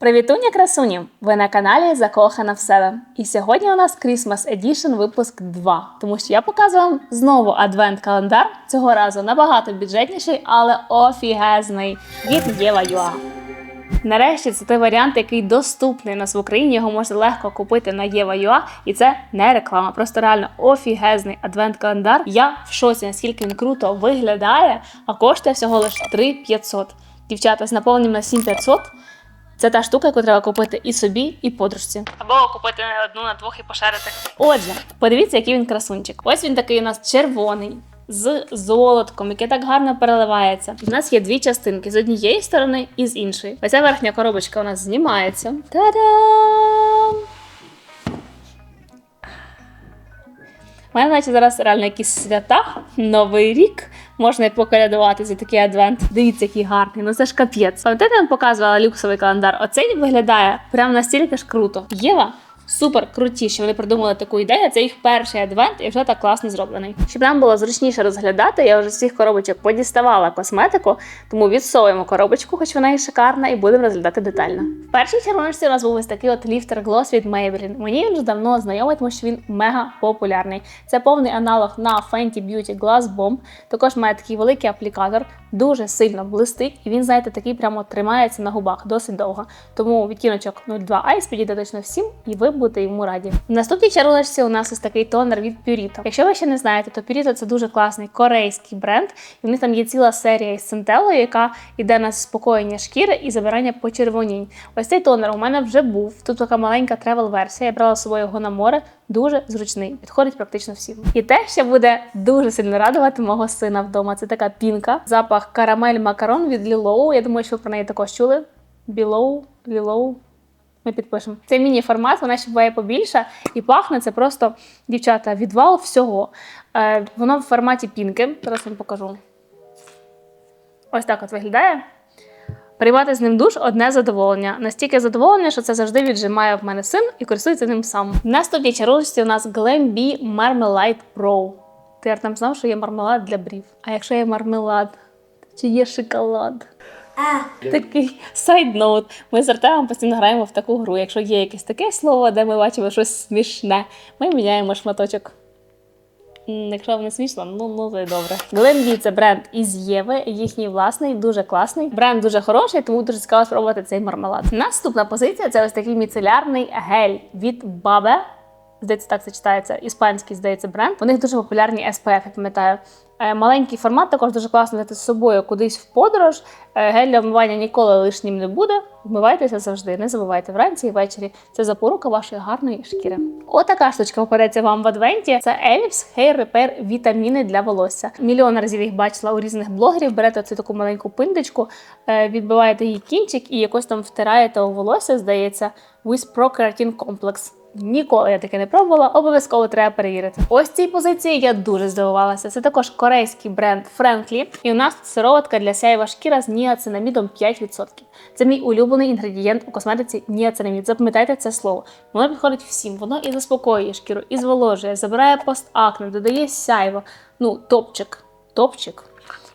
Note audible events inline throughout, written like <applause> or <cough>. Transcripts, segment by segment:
Привітуня, красуні! Ви на каналі Закохана в себе. І сьогодні у нас Christmas Edition випуск 2, тому що я показую вам знову адвент-календар. Цього разу набагато бюджетніший, але офігезний від Єва Юа. Нарешті це той варіант, який доступний у нас в Україні. Його можна легко купити на Єва.ua, і це не реклама, просто реально офігезний адвент-календар. Я в шоці, наскільки він круто виглядає, а коштує всього лише 3500. Дівчата з наповненням на 7500 це та штука, яку треба купити і собі, і подружці. Або купити одну на двох і пошерити. Отже, подивіться, який він красунчик. Ось він такий у нас червоний. З золотком, яке так гарно переливається. У нас є дві частинки з однієї сторони і з іншої. Оця верхня коробочка у нас знімається. Та-дам! У мене наче зараз реально якісь свята, новий рік. Можна і поколядувати за такий адвент. Дивіться, який гарний. Ну це ж капець. Пам'ятаєте, я вам показувала люксовий календар. Оцей виглядає прямо настільки ж круто. Єва супер круті, що вони придумали таку ідею. Це їх перший адвент і вже так класно зроблений. Щоб нам було зручніше розглядати, я вже з цих коробочок подіставала косметику, тому відсовуємо коробочку, хоч вона і шикарна, і будемо розглядати детально. В першій червоночці у нас був ось такий от ліфтер глос від Maybelline. Мені він вже давно знайомий, тому що він мега популярний. Це повний аналог на Fenty Beauty Glass Bomb. Також має такий великий аплікатор, дуже сильно блистить, і він, знаєте, такий прямо тримається на губах досить довго. Тому відтіночок 02 Ice підійде точно всім, і ви будете йому раді. В наступній чарулечці у нас ось такий тонер від Purito. Якщо ви ще не знаєте, то Purito – це дуже класний корейський бренд, і в них там є ціла серія із центелою, яка йде на заспокоєння шкіри і забирання почервонінь. Ось цей тонер у мене вже був. Тут така маленька тревел-версія. Я брала з собою його на море. Дуже зручний, підходить практично всім. І те, що буде дуже сильно радувати мого сина вдома. Це така пінка, запах карамель макарон від Лілоу. Я думаю, що ви про неї також чули. Білоу, Лілоу. Ми підпишемо. Це міні-формат, вона ще буває побільша, і пахне це просто, дівчата, відвал всього. Е, Воно в форматі пінки. Зараз вам покажу. Ось так от виглядає. Приймати з ним душ одне задоволення. Настільки задоволення, що це завжди віджимає в мене син і користується ним сам. В наступній чарушці у нас Glam Bee Marmalade Pro. Ти там знав, що є мармелад для брів. А якщо є мармелад, чи є шоколад? Такий сайдноут. Ми з Артемом постійно граємо в таку гру. Якщо є якесь таке слово, де ми бачимо щось смішне, ми міняємо шматочок. Якщо вам не смішно, ну ну це добре. Glenbee – це бренд із Єви, їхній власний, дуже класний. Бренд дуже хороший, тому дуже цікаво спробувати цей мармелад. Наступна позиція це ось такий міцелярний гель від Бабе. Здається, так це читається. Іспанський, здається, бренд. У них дуже популярні SPF, я пам'ятаю. Е, Маленький формат також дуже класно взяти з собою кудись в подорож. Е, Гель для вмивання ніколи лишнім не буде. Вмивайтеся завжди, не забувайте вранці і ввечері. Це запорука вашої гарної шкіри. Отака штучка попадеться вам в адвенті. Це Ellipse Hair Repair вітаміни для волосся. Мільйон разів їх бачила у різних блогерів. Берете цю таку маленьку пиндочку, е, відбиваєте її кінчик і якось там втираєте у волосся, здається, with Pro Keratin Complex. Ніколи я таке не пробувала, обов'язково треба перевірити. Ось цій позиції я дуже здивувалася. Це також корейський бренд Frankly. І у нас тут сироватка для сяєва шкіра з ніацинамідом 5%. Це мій улюблений інгредієнт у косметиці ніацинамід. Запам'ятайте це слово. Воно підходить всім. Воно і заспокоює шкіру, і зволожує, забирає постакне, додає сяйво. Ну, топчик. Топчик.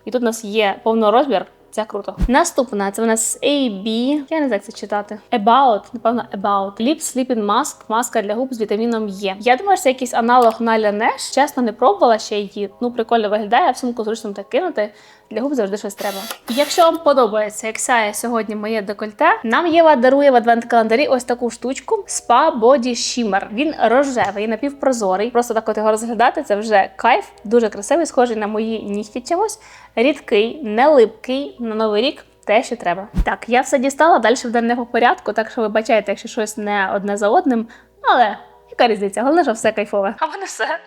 І тут у нас є повнорозмір. Це круто. Наступна це у нас AB. Я не знаю, як це читати. About, напевно, About. Lip Sleeping Mask, маска для губ з вітаміном Е. Я думаю, що це якийсь аналог на Laneige. Чесно, не пробувала ще її. Ну, прикольно виглядає, в сумку зручно так кинути. Для губ завжди щось треба. Якщо вам подобається, як сяє сьогодні моє декольте, нам Єва дарує в адвент-календарі ось таку штучку Spa Body Shimmer. Він рожевий, напівпрозорий. Просто так от його розглядати, це вже кайф, дуже красивий, схожий на мої нігті чогось. Рідкий, не липкий на новий рік. Те, що треба. Так, я все дістала далі в денному порядку, так що вибачайте, якщо щось не одне за одним. Але яка різниця? Головне, що все кайфове. А мене все.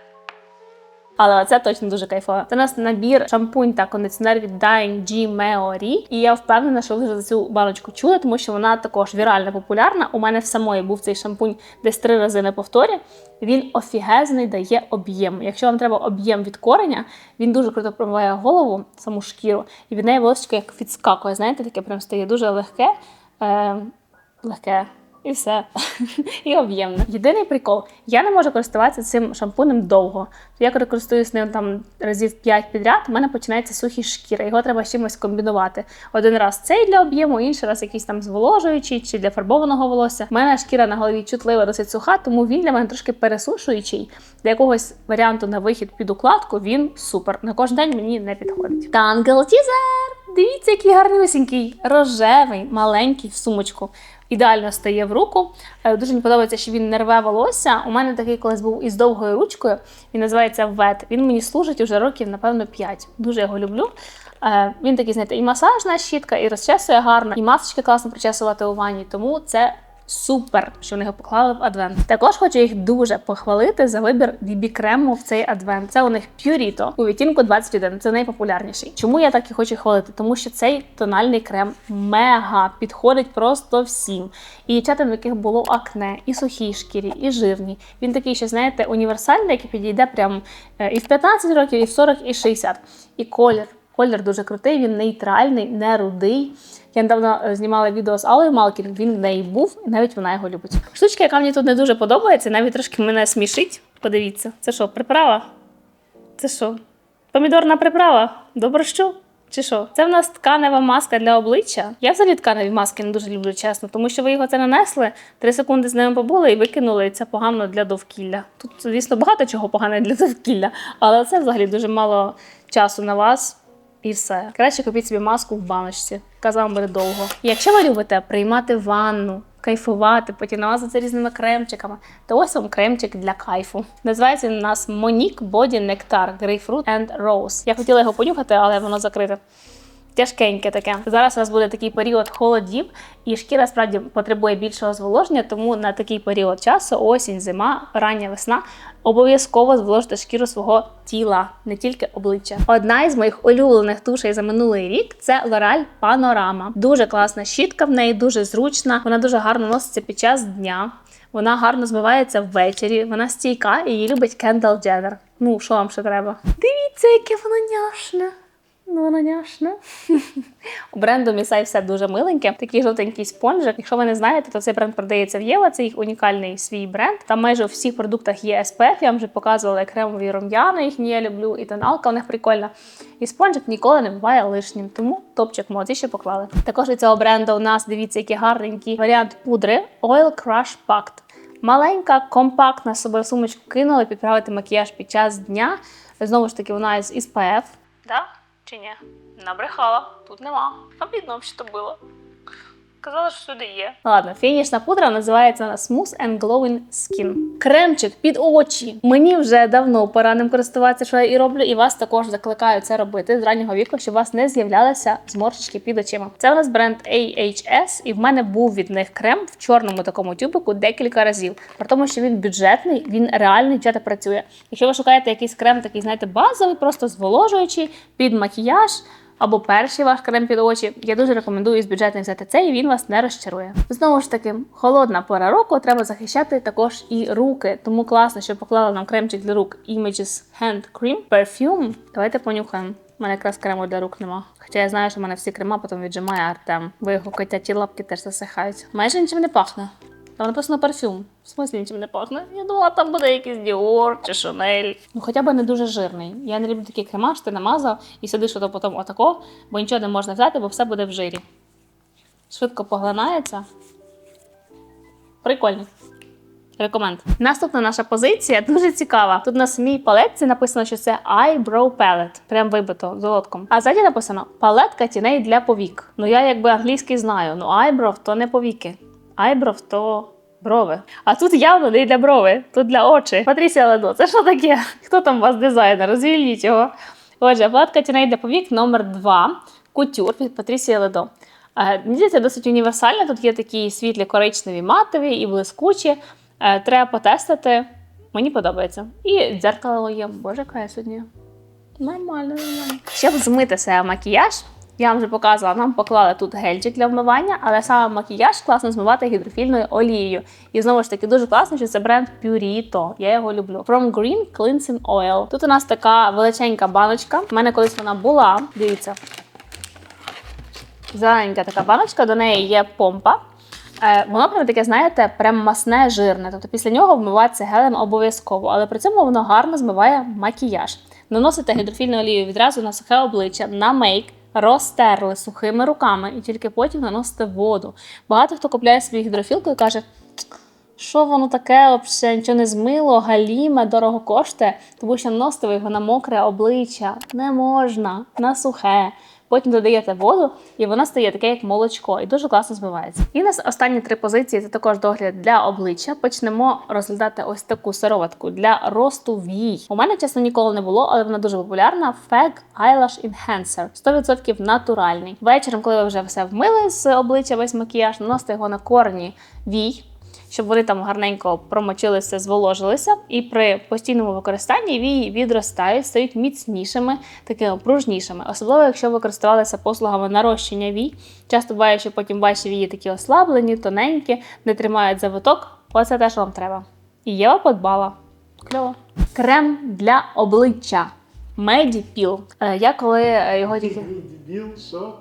Але це точно дуже кайфово. Це у нас набір шампунь та кондиціонер від Dying G Meori. І я впевнена, що ви вже за цю баночку чули, тому що вона також вірально популярна. У мене в самої був цей шампунь десь три рази на повторі. Він офігезний дає об'єм. Якщо вам треба об'єм від кореня, він дуже круто промиває голову, саму шкіру, і від неї волосечко як відскакує. Знаєте, таке прям стає дуже легке. Е, легке. І все. <laughs> і об'ємне. Єдиний прикол, я не можу користуватися цим шампунем довго. Я коли користуюсь ним там разів 5 підряд, у мене починається сухі шкіри. Його треба з чимось комбінувати. Один раз цей для об'єму, інший раз якийсь там зволожуючий чи для фарбованого волосся. У мене шкіра на голові чутлива, досить суха, тому він для мене трошки пересушуючий. Для якогось варіанту на вихід під укладку він супер. На кожен день мені не підходить. Тангл Тізер! Дивіться, який гарнюсінький, рожевий, маленький в сумочку. Ідеально стає в руку. Е, Дуже мені подобається, що він не рве волосся. У мене такий колись був із довгою ручкою. Він називається вет. Він мені служить уже років, напевно, 5. Дуже його люблю. Е, Він такий, знаєте, і масажна щітка, і розчесує гарно, і масочки класно причесувати у ванні. Тому це супер, що вони його поклали в адвент. Також хочу їх дуже похвалити за вибір BB крему в цей адвент. Це у них Purito у відтінку 21. Це найпопулярніший. Чому я так і хочу хвалити? Тому що цей тональний крем мега підходить просто всім. І дівчатам, в яких було акне, і сухій шкірі, і жирні. Він такий, що знаєте, універсальний, який підійде прям е, і в 15 років, і в 40, і 60. І колір. Колір дуже крутий, він нейтральний, не рудий. Я недавно е, знімала відео з Аллою Малкін, він в неї був, і навіть вона його любить. Штучка, яка мені тут не дуже подобається, навіть трошки мене смішить. Подивіться, це що, приправа? Це що? Помідорна приправа? До борщу? Чи що? Це в нас тканева маска для обличчя. Я взагалі тканеві маски не дуже люблю, чесно, тому що ви його це нанесли, три секунди з ними побули і викинули. І це погано для довкілля. Тут, звісно, багато чого погане для довкілля, але це взагалі дуже мало часу на вас. І все. Краще купіть собі маску в баночці. Казав буде довго. Якщо ви любите приймати ванну, кайфувати, потім намазатися різними кремчиками, то ось вам кремчик для кайфу. Називається у нас Monique Body Nectar Grapefruit and Rose. Я хотіла його понюхати, але воно закрите. Тяжкеньке таке. Зараз у нас буде такий період холодів, і шкіра справді потребує більшого зволоження, тому на такий період часу, осінь, зима, рання весна, обов'язково зволожити шкіру свого тіла, не тільки обличчя. Одна із моїх улюблених тушей за минулий рік це L'Oreal Panorama. Дуже класна щітка в неї, дуже зручна. Вона дуже гарно носиться під час дня. Вона гарно змивається ввечері, вона стійка і її любить Кендал Дженнер. Ну, що вам ще треба? Дивіться, яке воно няшне. Ну, воно няшне. <laughs> У бренду Місай все дуже миленьке. Такий жовтенький спонжик. Якщо ви не знаєте, то цей бренд продається в Єва. Це їх унікальний свій бренд. Там майже у всіх продуктах є SPF. Я вам вже показувала як кремові рум'яна, їхні я люблю, і тоналка у них прикольна. І спонжик ніколи не буває лишнім. Тому топчик молодці, що поклали. Також від цього бренду у нас дивіться, який гарненький варіант пудри Oil Crush Packed. Маленька, компактна з собою сумочку кинули підправити макіяж під час дня. Знову ж таки, вона із SPF. Да? Чи ні? Набрехала. Тут нема. Обідно, що то було. Казала, що сюди є. Ладно, фінішна пудра називається вона Smooth and Glowing Skin. Кремчик під очі. Мені вже давно пора ним користуватися, що я і роблю, і вас також закликаю це робити з раннього віку, щоб у вас не з'являлися зморшечки під очима. Це у нас бренд AHS, і в мене був від них крем в чорному такому тюбику декілька разів. При тому, що він бюджетний, він реально дівчата працює. Якщо ви шукаєте якийсь крем, такий, знаєте, базовий, просто зволожуючий під макіяж або перший ваш крем під очі. Я дуже рекомендую з бюджетних взяти цей, він вас не розчарує. Знову ж таки, холодна пора року треба захищати також і руки. Тому класно, що поклала нам кремчик для рук Images Hand Cream Perfume. Давайте понюхаємо. У мене якраз крему для рук нема. Хоча я знаю, що в мене всі крема потім віджимає Артем. Бо його котяті лапки теж засихають. Майже нічим не пахне. Там написано парфюм. В смислі нічим не пахне. Я думала, там буде якийсь Dior чи Chanel. Ну хоча б не дуже жирний. Я не люблю такі крема, що ти намазав і сидиш ото потім отако, бо нічого не можна взяти, бо все буде в жирі. Швидко поглинається. Прикольний. Рекоменд. Наступна наша позиція дуже цікава. Тут на самій палетці написано, що це Eyebrow Palette. Прям вибито золотком. А ззаді написано палетка тіней для повік. Ну я якби англійський знаю. Ну eyebrow то не повіки. Eyebrow то брови. А тут явно не для брови, тут для очі. Патрісія Ледо, це що таке? Хто там у вас дизайнер? Розвільніть його. Отже, палетка тіней для повік номер 2 Кутюр від Патрісії Ледо. Е, Мені здається, досить універсальна. Тут є такі світлі коричневі матові і блискучі. Е, Треба потестити. Мені подобається. І дзеркало є. Боже, яка я сьогодні. Нормально, нормально. Щоб змити себе макіяж, я вам вже показувала, нам поклали тут гельчик для вмивання, але саме макіяж класно змивати гідрофільною олією. І знову ж таки дуже класно, що це бренд Purito. Я його люблю. From Green Cleansing Oil. Тут у нас така величенька баночка. У мене колись вона була. Дивіться. Зелененька така баночка, до неї є помпа. Е, воно прям таке, знаєте, прям масне, жирне. Тобто після нього вмиватися гелем обов'язково, але при цьому воно гарно змиває макіяж. Наносите гідрофільну олію відразу на сухе обличчя, на мейк. Розтерли сухими руками і тільки потім наносите воду. Багато хто купляє собі гідрофілку і каже, що воно таке, взагалі нічого не змило, галіме, дорого коштує, тому що наносите його на мокре обличчя не можна, на сухе. Потім додаєте воду, і воно стає таке, як молочко, і дуже класно збивається. І нас останні три позиції це також догляд для обличчя. Почнемо розглядати ось таку сироватку для росту вій. У мене чесно ніколи не було, але вона дуже популярна. Fag Eyelash Enhancer. 100% натуральний. Вечором, коли ви вже все вмили з обличчя, весь макіяж, наносите його на корні вій щоб вони там гарненько промочилися, зволожилися, і при постійному використанні вії відростають, стають міцнішими, такими пружнішими. Особливо, якщо ви користувалися послугами нарощення вій. Часто буває, що потім ваші вії такі ослаблені, тоненькі, не тримають завиток. Оце те, що вам треба. І Єва подбала. Кльово. Крем для обличчя. Медіпіл. Е, Я коли е, його тільки. Дебіл, що?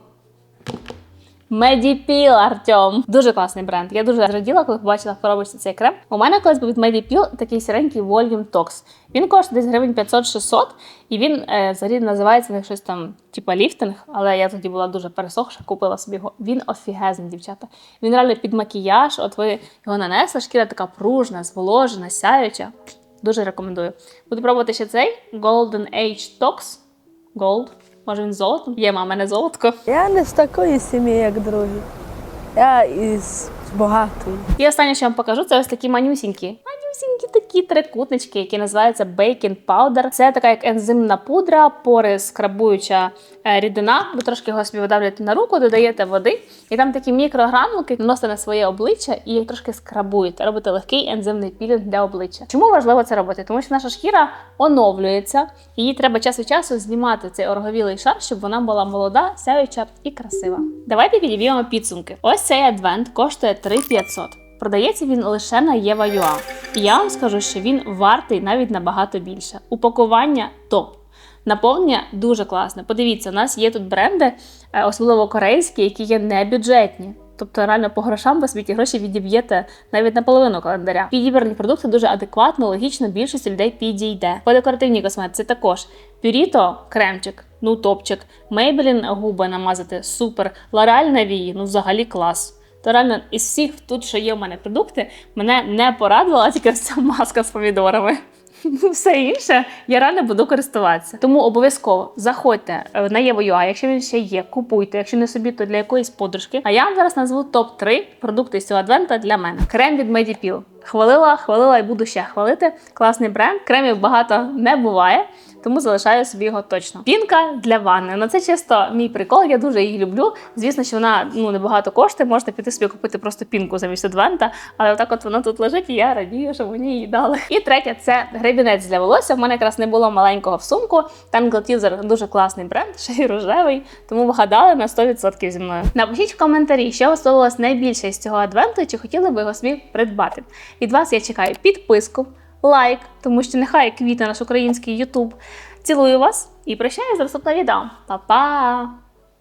Медіпіл, Артем. Дуже класний бренд. Я дуже зраділа, коли побачила в коробочці цей крем. У мене колись був від Медіпіл такий сіренький Volume Tox. Він коштує десь гривень 500-600, і він е, взагалі називається як щось там, типа ліфтинг, але я тоді була дуже пересохша, купила собі його. Він офігезний, дівчата. Він реально під макіяж. От ви його нанесли, шкіра така пружна, зволожена, сяюча. Дуже рекомендую. Буду пробувати ще цей Golden Age Tox. Gold. Може він з золотом? Є мама, мене золотко. Я не з такої сім'ї, як другі. Я із багатої. І останнє, що я вам покажу, це ось такі манюсінькі. Манюсінькі такі трикутнички, які називаються Bacon Powder. Це така як ензимна пудра, пори скрабуюча е, рідина. Ви трошки його собі видавлюєте на руку, додаєте води, і там такі мікрогранулки наносите на своє обличчя і їх трошки скрабуєте. Робите легкий ензимний пілінг для обличчя. Чому важливо це робити? Тому що наша шкіра оновлюється, їй треба час від часу знімати цей ороговілий шар, щоб вона була молода, сяюча і красива. Давайте підіб'ємо підсумки. Ось цей адвент коштує 3500. Продається він лише на Єва.ua. І я вам скажу, що він вартий навіть набагато більше. Упакування топ. Наповнення дуже класне. Подивіться, у нас є тут бренди, е, особливо корейські, які є небюджетні. Тобто реально по грошам ви собі ті гроші відіб'єте навіть на половину календаря. Підібрані продукти дуже адекватно, логічно, більшості людей підійде. По декоративній косметиці також Пюріто кремчик, ну топчик, Maybelline губи намазати супер, L'Oreal на вії, ну взагалі клас. То реально із всіх тут, що є в мене продукти, мене не порадувала тільки ця маска з помідорами. Ну, Все інше я реально буду користуватися. Тому обов'язково заходьте е, на Єво.ua, якщо він ще є, купуйте. Якщо не собі, то для якоїсь подружки. А я вам зараз назву топ 3 продукти цього адвента для мене. Крем від Medipil. Хвалила, хвалила і буду ще хвалити. Класний бренд. Кремів багато не буває, тому залишаю собі його точно. Пінка для ванни. Ну це чисто мій прикол. Я дуже її люблю. Звісно, що вона ну небагато коштує. Можете піти собі купити просто пінку замість адвента, але отак от вона тут лежить, і я радію, що мені її дали. І третє це гребінець для волосся. В мене якраз не було маленького в сумку. Tangle Teaser дуже класний бренд, <laughs> ще й рожевий, тому вгадали на 100% зі мною. Напишіть в коментарі, що вас сподобалось найбільше з цього адвенту, і чи хотіли би його собі придбати. Від вас я чекаю підписку, лайк, тому що нехай квітне наш український Ютуб. Цілую вас і прощаюсь з наступного відео. Па-па!